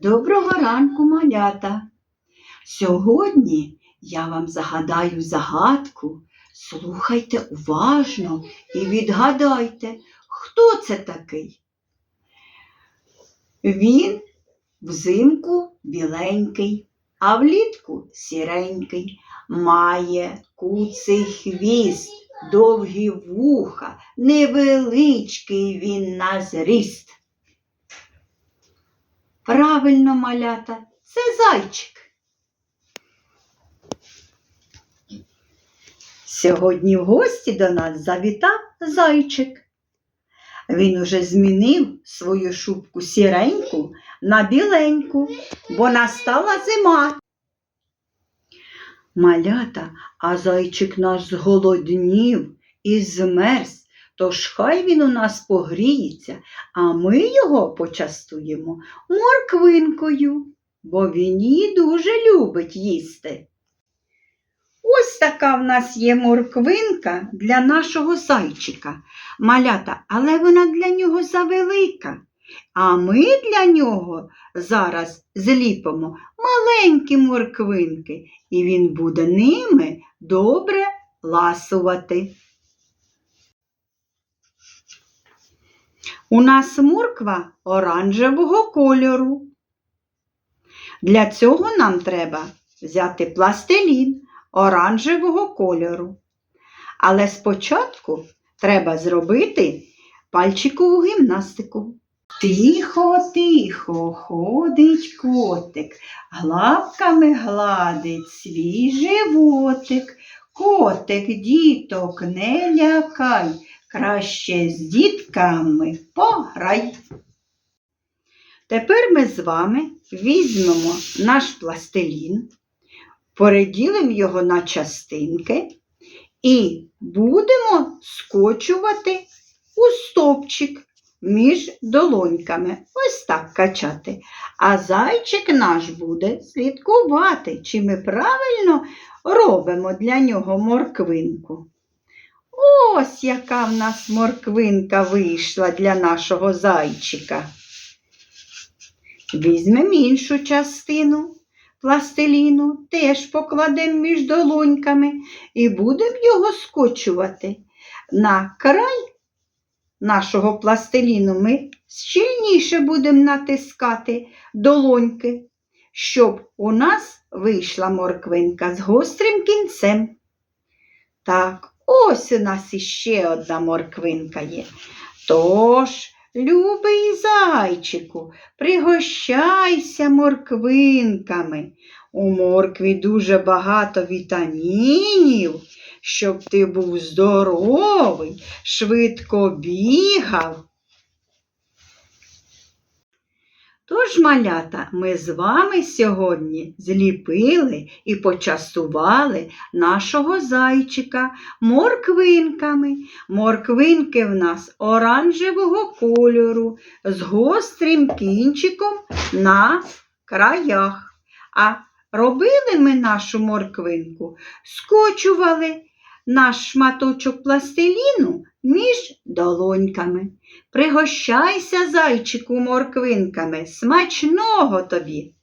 Доброго ранку, малята. Сьогодні я вам загадаю загадку. Слухайте уважно і відгадайте, хто це такий. Він взимку біленький, а влітку сіренький, має куций хвіст, довгі вуха, невеличкий він на зріст. Правильно, малята, це зайчик. Сьогодні в гості до нас завітав зайчик. Він уже змінив свою шубку сіреньку на біленьку, бо настала зима. Малята, а зайчик наш зголоднів і змерз, тож хай він у нас погріється, а ми його почастуємо морквинкою, бо він її дуже любить їсти. Ось така в нас є морквинка для нашого зайчика, малята, але вона для нього завелика. А ми для нього зараз зліпимо маленькі морквинки, і він буде ними добре ласувати. У нас морква оранжевого кольору. Для цього нам треба взяти пластилін оранжевого кольору. Але спочатку треба зробити пальчикову гімнастику. Тихо, тихо ходить котик, главками гладить свій животик. Котик, діток, не лякай, краще з дітками пограй. Тепер ми з вами візьмемо наш пластилін, переділимо його на частинки і будемо скочувати у стовпчик між долоньками. Ось так качати. А зайчик наш буде слідкувати, чи ми правильно робимо для нього морквинку. Ось яка в нас морквинка вийшла для нашого зайчика. Візьмемо іншу частину пластиліну, теж покладемо між долоньками і будемо його скочувати. На край нашого пластиліну ми щільніше будемо натискати долоньки, щоб у нас вийшла морквинка з гострим кінцем. Так, ось у нас іще одна морквинка є. Тож, любий зайчику, пригощайся морквинками. У моркві дуже багато вітамінів, щоб ти був здоровий, швидко бігав. Тож, малята, ми з вами сьогодні зліпили і почастували нашого зайчика морквинками. Морквинки в нас оранжевого кольору з гострим кінчиком на краях. А робили ми нашу морквинку, скочували наш шматочок пластиліну між долоньками. Пригощайся, зайчику, морквинками, смачного тобі!